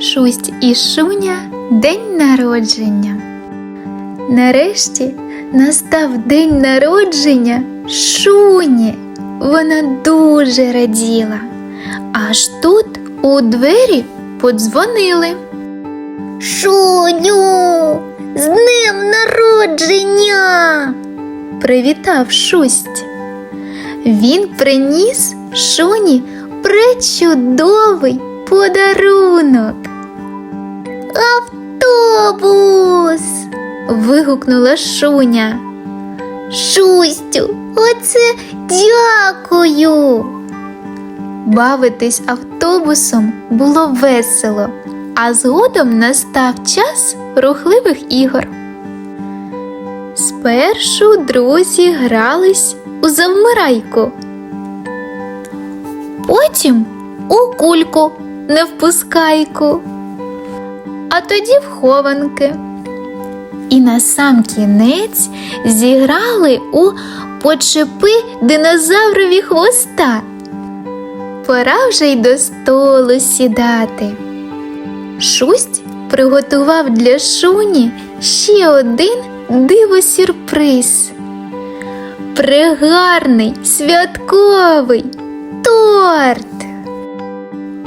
Шусть і Шуня день народження. Нарешті настав день народження Шуні. Вона дуже раділа. Аж тут у двері подзвонили. Шуню, з днем народження! Привітав Шусть. Він приніс Шуні пречудовий подарунок. Автобус! Вигукнула Шуня. Шустю, оце дякую! Бавитись автобусом було весело, а згодом настав час рухливих ігор. Спершу друзі грались у завмирайку, потім у кульку не впускайку, а тоді в хованки. І на сам кінець зіграли у почепи динозаврові хвоста. Пора вже й до столу сідати. Шусть приготував для Шуні ще один диво-сюрприз. Пригарний святковий торт.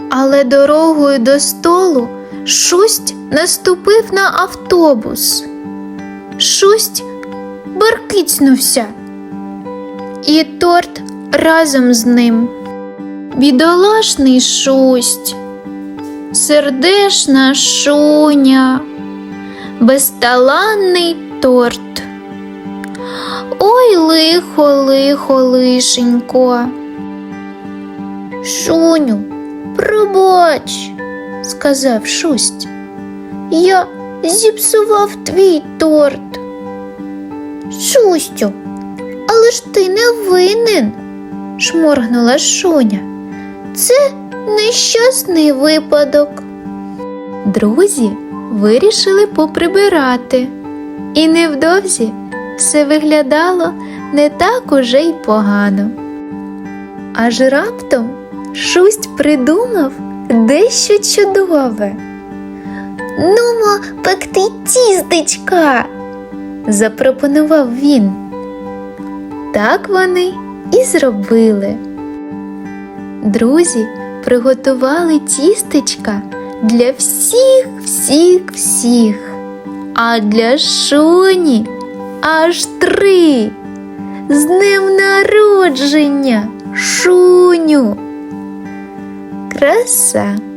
Але дорогою до столу Шусть наступив на автобус. Шусть баркицнувся. І торт разом з ним. Бідолашний шусть, сердешна шуня, безталанний торт. Ой, лихо, лихо, лишенько. Шуню, пробач, сказав шусть. я зіпсував твій торт. Шустю, але ж ти не винен. Шморгнула шуня. Це нещасний випадок. Друзі вирішили поприбирати, і невдовзі все виглядало не так уже й погано. Аж раптом шусть придумав дещо чудове. Нумо пекти тістечка. запропонував він. Так вони і зробили. Друзі приготували тістечка для всіх, всіх, всіх, а для Шоні аж три. З днем народження, Шуню. Краса.